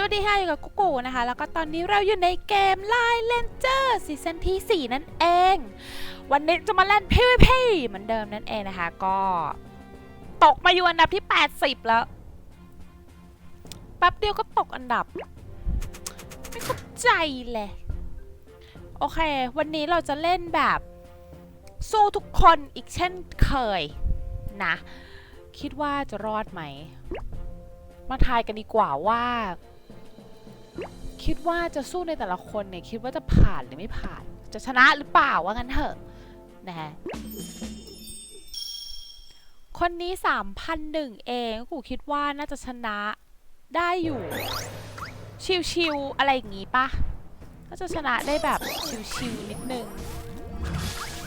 สวัสดีค่ะ อยู่กับกุ๊กกูนะคะ แล้วก็ตอนนี้เราอยู่ในเกม Line Ranger ซีซั่นที่ 4 นั่นเอง วันนี้จะมาเล่น PVP เหมือนเดิมนั่นเองนะคะ ก็ ตกมาอยู่อันดับที่ 80 แล้วแป๊บเดียวก็ตกอันดับ ไม่เข้าใจเลย โอเค วันนี้เราจะเล่นแบบ สู้ทุกคนอีกเช่นเคยนะ คิดว่าจะรอดไหม มาทายกันดีกว่าว่า คิดว่าจะสู้ในแต่ละคนเนี่ยคิดว่าจะผ่านหรือไม่ผ่าน จะชนะหรือเปล่าว่างั้นเถอะนะฮะคนนี้ 3,001 เองกูคิดว่าน่าจะชนะได้อยู่ ชิวๆอะไรอย่างงี้ปะน่าจะชนะได้แบบชิวๆนิดนึง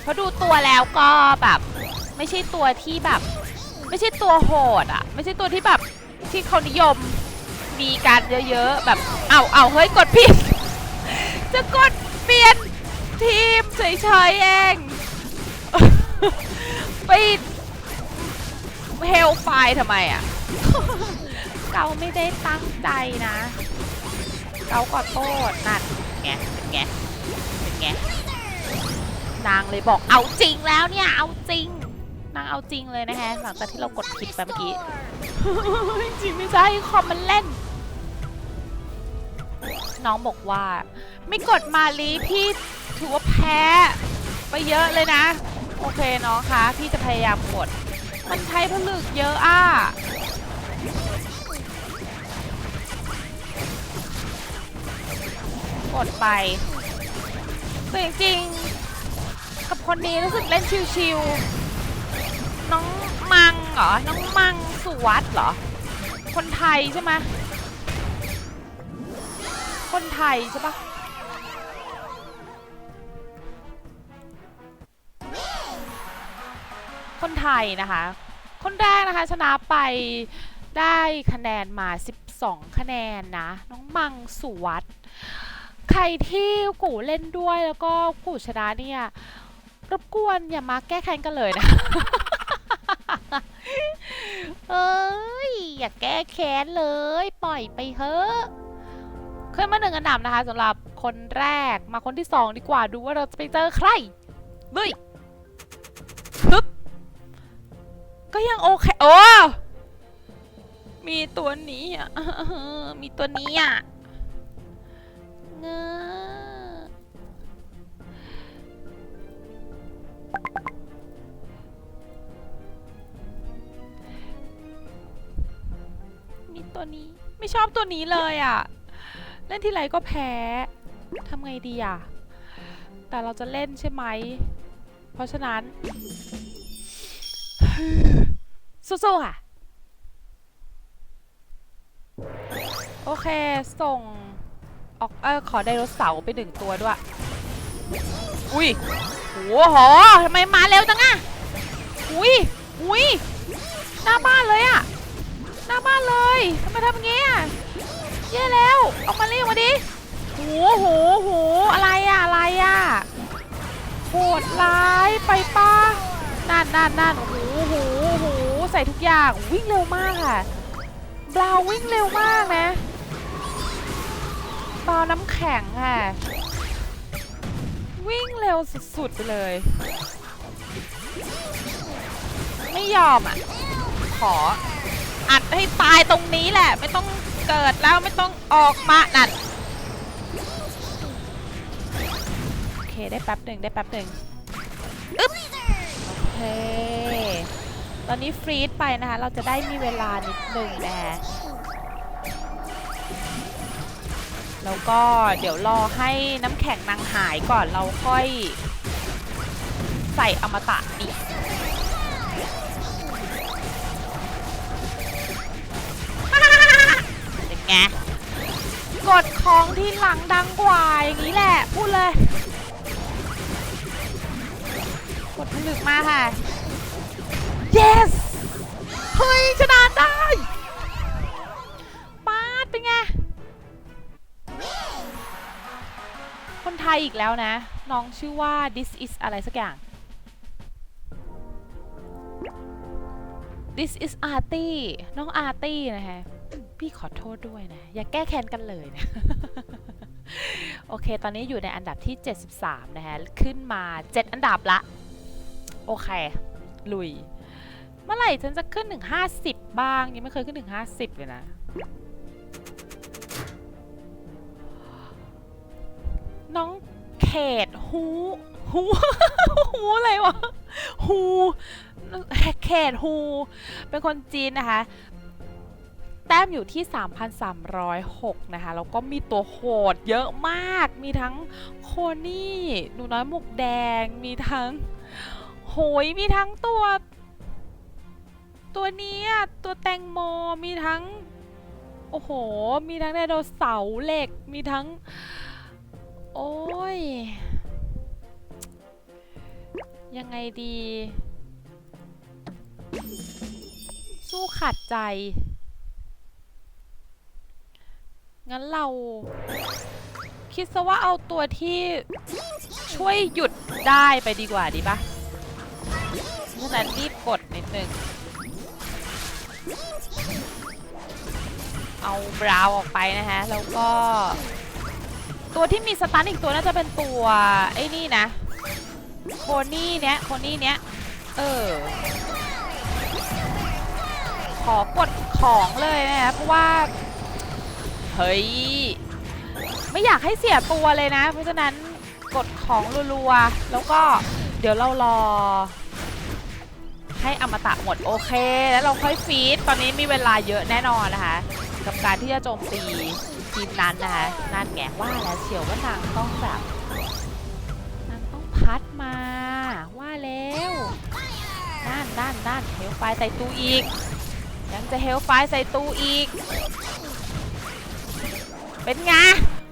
เพราะดูตัวแล้วก็แบบ ไม่ใช่ตัวที่แบบ ไม่ใช่ตัวโหดอะไม่ใช่ตัวที่แบบที่เขานิยม มีการเยอะๆแบบเอาเอาเฮ้ยกดผิด จะกดเปลี่ยนทีมเฉยๆเองปิดเฮลไฟทำไมอะเกาไม่ได้ตั้งใจนะ เกาขอโทษนั่นเป็นไงเป็นไงเป็นไงนางเลยบอกเอาจริงแล้วเนี่ย เอาจริง นางเอาจริงเลยนะคะหลังจากที่เรากดผิดไปเมื่อกี้ จริงไม่ใช่คอมมันเล่น น้องบอกว่า ไม่กดมาลีพี่ถือว่าแพ้ ไปเยอะเลยนะ โอเคน้องคะพี่จะพยายามกด มันใช้ผลึกเยอะอะกดไปแต่จริงๆกับคนนี้รู้สึกเล่นชิวๆน้องมังเหรอ น้องมังสุวัสด์เหรอ คนไทยใช่ไหม คนไทยใช่ปะคนไทยนะคะ คนแรกนะคะชนะไปได้คะแนนมา 12 คะแนนนะ น้องมังสุวัสด์ใครที่กูเล่นด้วยแล้วก็กูชนะเนี่ย รบกวนอย่ามาแก้แค้นกันเลยนะ เอ้ย อย่าแก้แค้นเลย ปล่อยไปเถอะ ขึ้นมาหนึ่งอันดับนะคะสำหรับคนแรกมาคนที่สองดีกว่าดูว่าเราจะไปเจอใครลุยฮึบก็ยังโอเคโอ้มีตัวนี้อะมีตัวนี้อะเงอมีตัวนี้ไม่ชอบตัวนี้เลยอะ่ะ เล่นที่ไรก็แพ้ทำไงดีอะ แต่เราจะเล่นใช่ไหม เพราะฉะนั้นสู้ๆค่ะ โอเค ส่ง ออกเออขอไดโนเสาร์ไปหนึ่งตัวด้วย อุ้ยโหโหทำไมมาเร็วจังอะอุ้ยอุ้ยหน้าบ้านเลยอะหน้าบ้านเลยทำไมทำอย่างเงี้ย แย่แล้วออกมาเรียกมาดิโหโหโหอะไรอะอะไรอะโหดร้ายไปป้านั่นนั่นนั่นโอ้โหโหโหใส่ทุกอย่างวิ่งเร็วมากค่ะบราววิ่งเร็วมากนะบราวน์น้ำแข็งค่ะวิ่งเร็วสุดๆไปเลย ไม่ยอมอะ ขออัดให้ตายตรงนี้แหละ ไม่ต้อง เกิดแล้วไม่ต้องออกมานั่นโอเคได้แป๊บหนึ่งได้แป๊บหนึ่งอึ๊บโอเค ตอนนี้ฟรีดไปนะคะ เราจะได้มีเวลานิดหนึ่งนะฮะแล้วก็เดี๋ยวรอให้น้ำแข็งนางหายก่อนเราค่อยใส่อมตะอีก ไงกดของที่หลังดังกว่าอย่างนี้แหละ พูดเลย กดผลึกมาค่ะ yes เฮ้ยชนะได้ปาดเป็นไง คนไทยอีกแล้วนะ น้องชื่อว่า this is อะไรสักอย่าง this is arty น้อง arty นะคะ พี่ขอโทษด้วยนะ อย่าแก้แค้นกันเลยนะ โอเค ตอนนี้อยู่ในอันดับที่ 73 นะคะขึ้นมา 7 อันดับละ โอเค ลุย เมื่อไหร่ฉันจะขึ้นถึง 50 บ้าง ยังไม่เคยขึ้นถึง 50 เลยนะ น้องเขตฮูฮูฮูอะไรวะฮูเขตฮูเป็นคนจีนนะคะ แต้มอยู่ที่ 3,306 นะคะ แล้วก็มีตัวโหดเยอะมาก มีทั้งโคนี่หนูน้อยหมวกแดง มีทั้งโหย มีทั้งตัว ตัวนี้ตัวแตงโม มีทั้ง โอ้โห มีทั้งไดโนเสาร์เหล็ก มีทั้ง โอ้ย ยังไงดี สู้ขัดใจ งั้นเรา คิดซะว่าเอาตัวที่ช่วยหยุดได้ไปดีกว่าดีปะฉะนั้นรีบกดนิดนึง เอาบราวน์ออกไปนะคะแล้วก็ ตัวที่มีสตันอีกตัวน่าจะเป็นตัวไอ้นี่นะโคนี่เนี้ยโคนี่เนี้ย เออ ขอกดของเลยนะคะเพราะว่า เฮ้ย ไม่อยากให้เสียตัวเลยนะ เพราะฉะนั้นกดของรัวๆ แล้วก็เดี๋ยวเรารอ ให้อมตะหมดโอเค แล้วเราค่อยฟีดตอนนี้มีเวลาเยอะแน่นอนนะคะ กับการที่จะโจมตีทีมนั้นนะคะนั่นไงว่าแล้วเชียวว่านางต้องแบบนางต้องพัดมา ว่าแล้วนั่นนั่นนั่นเฮลไฟใส่ตู้อีก ยังจะเฮลไฟใส่ตู้อีก เป็นไง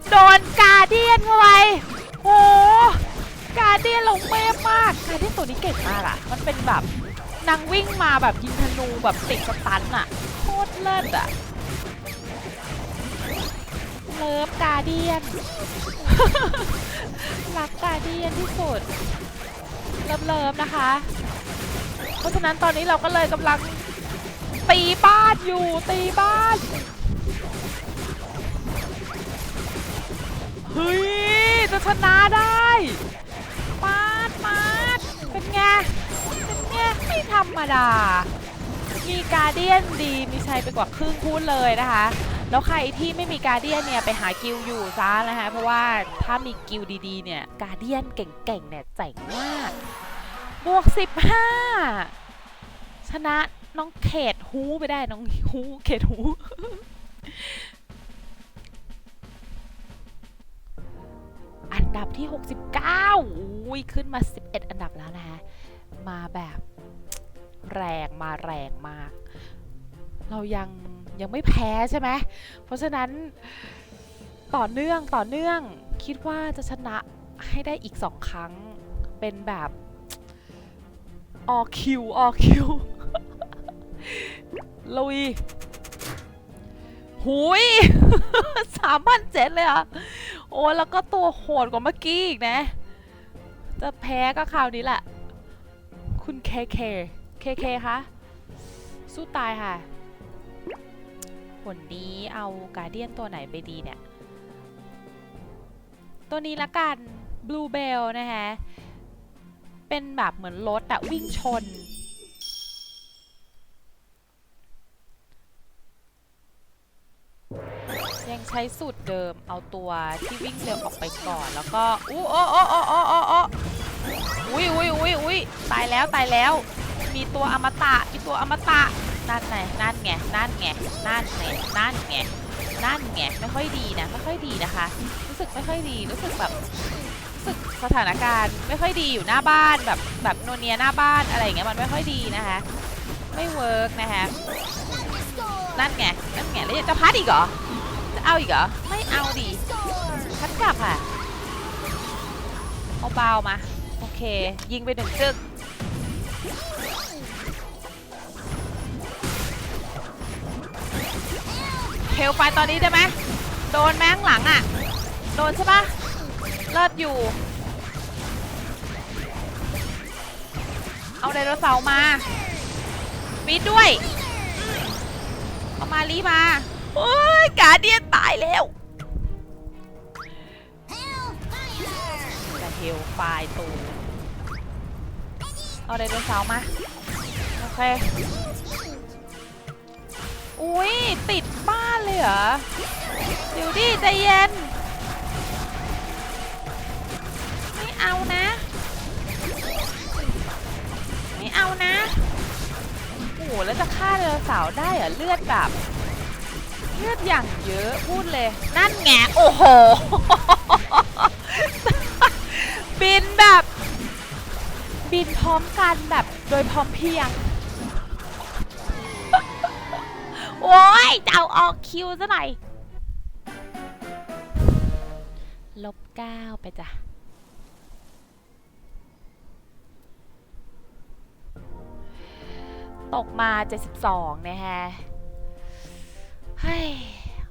โดนกาเดียนเข้าไปโหกาเดียนลงเมฟมากกาเดียนตัวนี้เก่งมากอะมันเป็นแบบนางวิ่งมาแบบยิงธนูแบบติดสตันอะโคตรเลิศอะเลิฟกาเดียนรักกาเดียนที่สุดเลิฟเลิฟนะคะ เพราะฉะนั้นตอนนี้เราก็เลยกำลังตีบ้านอยู่ตีบ้าน ฮ้ยจะชนะได้ปาดปาดเป็นไง เป็นไงไม่ธรรมดา มีการเดียนดีมีชัยไปกว่าครึ่งพูดเลยนะคะ แล้วใครที่ไม่มีการเดียนเนี่ยไปหากิลอยู่ซะนะคะ เพราะว่าถ้ามีกิลดีๆเนี่ยการเดียนเก่งๆเนี่ยเจ๋งมาก บวก 15 ชนะน้องเขตฮูไปได้น้องฮูเขตฮู ดับที่ 69อุ้ยขึ้นมา 11 อันดับแล้วนะคะมาแบบแรงมาแรงมาก เรายังยังไม่แพ้ใช่ไหม เพราะฉะนั้นต่อเนื่องต่อเนื่องคิดว่าจะชนะให้ได้อีก2ครั้งเป็นแบบออคิวออคิวลุย หุยสามพันเจ็ดเลยอะ โอ้แล้วก็ตัวโหดกว่าเมื่อกี้อีกนะ จะแพ้ก็คราวนี้แหละ คุณเคเคเคเคคะ สู้ตายค่ะ ผลนี้เอาการเดียนตัวไหนไปดีเนี่ย ตัวนี้ละกัน Blue Bell นะคะเป็นแบบเหมือนรถอะวิ่งชน ยัง ใช้สูตรเดิมเอาตัวที่วิ่งเร็วออกไปก่อน แล้วก็อู้โอ้โอ้โอ้โอ้โอ้โอ้อุ้ยอุ้ยอุ้ยอุ้ยตายแล้วตายแล้ว มีตัวอมตะมีตัวอมตะนั่นไงนั่นไงนั่นไงนั่นไงนั่นไงนั่นไงไม่ค่อยดีนะไม่ค่อยดีนะคะ รู้สึกไม่ค่อยดีรู้สึกแบบรู้สึกสถานการณ์ไม่ค่อยดีอยู่หน้าบ้านแบบแบบโนเนียหน้าบ้านอะไรอย่างเงี้ยมันไม่ค่อยดีนะคะ ไม่เวิร์กนะคะนั่นไงนั่นไงแล้วจะพัดอีกเหรอ จะเอาอีกเหรอ ไม่เอาดิพัดกลับค่ะ เอาเบามา โอเค ยิงไปหนึ่งจึกเฮลไฟตอนนี้ได้ไหมโดนแมงหลังอะ โดนใช่ปะเลิศอยู่ เอาไดโนเสาร์มาฟีดด้วย เอามาลีมา โอ้ยกาเดียนตายแล้วจะเฮลไฟล์ตูเอาไดโนเสาร์มา โอเค อุ้ยติดบ้านเลยเหรอเดี๋ยวดิใจเย็น ไม่เอานะ ไม่เอานะ โอ้โหแล้วจะฆ่าไดโนเสาร์ได้เหรอ เลือดแบบ เลือดอย่างเยอะพูดเลย นั่นไงโอ้โห บินแบบ บินพร้อมกันแบบโดยพร้อมเพรียง โอ้ยจะเอาออกคิวซะหน่อยลบเก้าไปจ้ะตกมา 72 นะฮะ เฮ้ย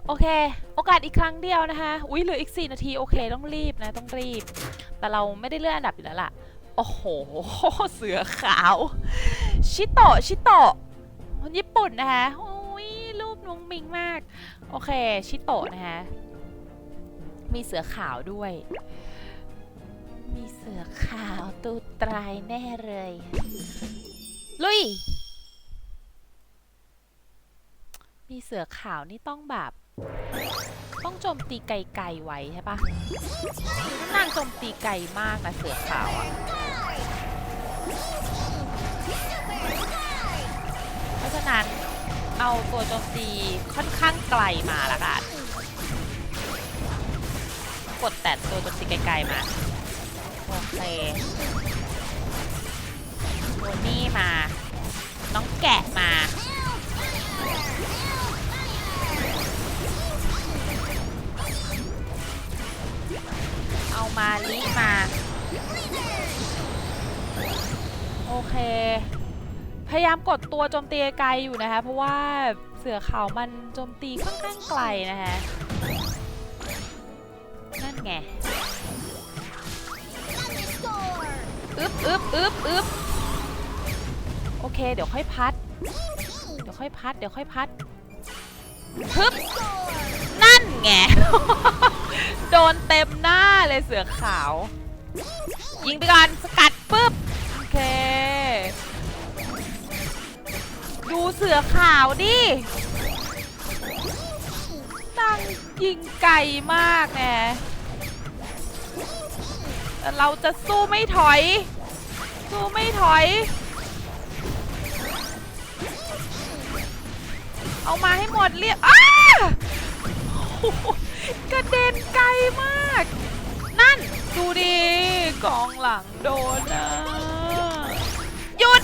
โอเค โอกาสอีกครั้งเดียวนะคะ อุ้ยเหลืออีก 4 นาที โอเค ต้องรีบนะ ต้องรีบ แต่เราไม่ได้เลื่อนอันดับอยู่แล้วล่ะ โอ้โห เสือขาว ชิโตะ ชิโตะ คนญี่ปุ่นนะคะโอ้ยรูปนุ้งมิงมาก โอเค ชิโตะนะคะ มีเสือขาวด้วย มีเสือขาวตูตรายแน่เลย ลุย มีเสือขาวนี่ต้องแบบ ต้องโจมตีไกลๆไว้ใช่ปะนางโจมตีไกลมากนะเสือขาวอะเพราะฉะนั้นเอาตัวโจมตีค่อนข้างไกลมาละกันกดแต่ตัวโจมตีไกลๆมาโอเคโทนี่มา น้องแกะมา มาลิมา โอเค พยายามกดตัวโจมตีไกลอยู่นะคะ เพราะว่าเสือขาวมันโจมตีค่อนข้างไกลนะคะนั่นไงอึ๊บอึ๊บอึ๊บอึ๊บโอเค เดี๋ยวค่อยพัด เดี๋ยวค่อยพัด เดี๋ยวค่อยพัดฮึบนั่นไง โดนเต็มหน้าเลยเสือขาว ยิงไปก่อนสกัดปุ๊บ โอเค ดูเสือขาวดิตั้งยิงไกลมากแน่แต่เราจะสู้ไม่ถอย สู้ไม่ถอย เอามาให้หมดเรียบอ้า กระเด็นไกลมาก นั่น ดูดิกองหลังโดนนะหยุด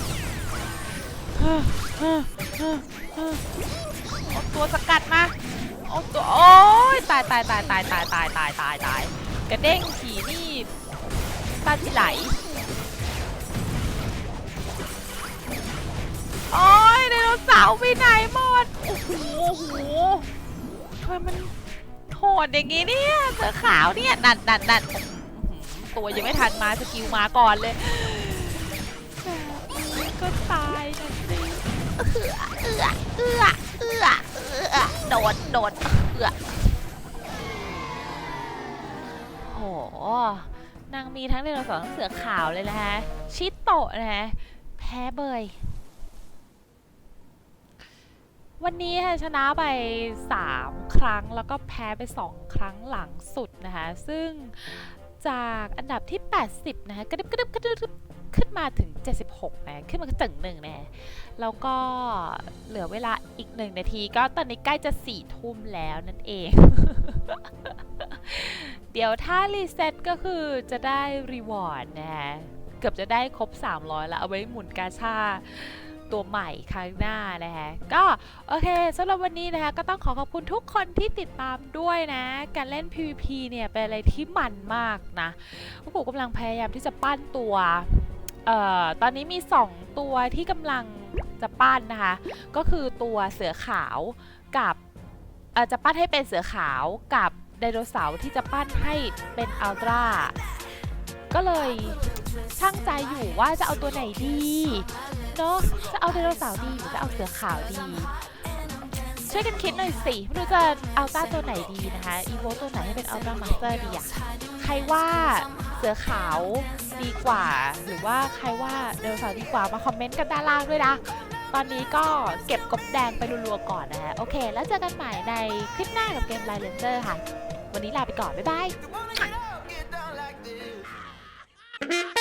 เอาตัวสกัดมาเอาตัวโอ้ยตายตายตายตายตายตายตายตายตายกระเด้งขี่นี่ตาจิไหลโอ้ยไดโนเสาร์ไปไหนหมด โอ้โหโอ้โหทำไมมัน ดอย่างงี้เนี่ยเสือขาวเนี่ยนั่นนั่นนั่นตัวยังไม่ทันมาสกิลมาก่อนเลยก็ตายนะสิเอื้อเอื้อเอื้อเอื้อเอือโดนโดนเอื้อโหนางมีทั้งไดโนเสาร์ทั้งเสือขาวเลยนะฮะ ชิโตะนะฮะ แพ้เบย วันนี้ค่ะชนะไป 3 ครั้งแล้วก็แพ้ไป 2 ครั้งหลังสุดนะคะ ซึ่งจากอันดับที่ 80 นะคะกระดึบกระดึบกระดึบขึ้นมาถึง 76นะขึ้นมาถึงหนึ่งนะแล้วก็เหลือเวลาอีกหนึ่งนาที ก็ตอนนี้ใกล้จะ4ี่ทุ่มแล้วนั่นเอง เดี๋ยวถ้ารีเซ็ตก็คือจะได้รีวอร์ดนะเกือบจะได้ครบ 300 แล้วเอาไว้หมุนกาชา ตัวใหม่ครั้งหน้านะคะก็โอเคสำหรับวันนี้นะคะก็ต้องขอขอบคุณทุกคนที่ติดตามด้วยนะ การเล่น PVP เนี่ยเป็นอะไรที่มันมากนะพวกผมกำลังพยายามที่จะปั้นตัวเอ่อตอนนี้มี 2 ตัวที่กำลังจะปั้นนะคะ ก็คือตัวเสือขาวกับจะปั้นให้เป็นเสือขาวกับไดโนเสาร์ที่จะปั้นให้เป็นอัลตร้าก็เลยช่างใจอยู่ว่าจะเอาตัวไหนดี เนาะจะเอาไดโนเสาร์ดีหรือจะเอาเสือขาวดี ช่วยกันคิดหน่อยสิไม่รู้จะเอาต้าตัวไหนดีนะคะอีโวตัวไหนให้เป็นอัลตร้ามาสเตอร์ดีอะใครว่าเสือขาวดีกว่า หรือว่าใครว่าเดโนสาวดีกว่ามาคอมเมนต์กันด้านล่างด้วยนะตอนนี้ก็เก็บกบแดงไปรัวๆก่อนนะคะโอเค แล้วเจอกันใหม่ในคลิปหน้ากับเกมไลเลนเจอร์ค่ะ วันนี้ลาไปก่อน บ๊ายบาย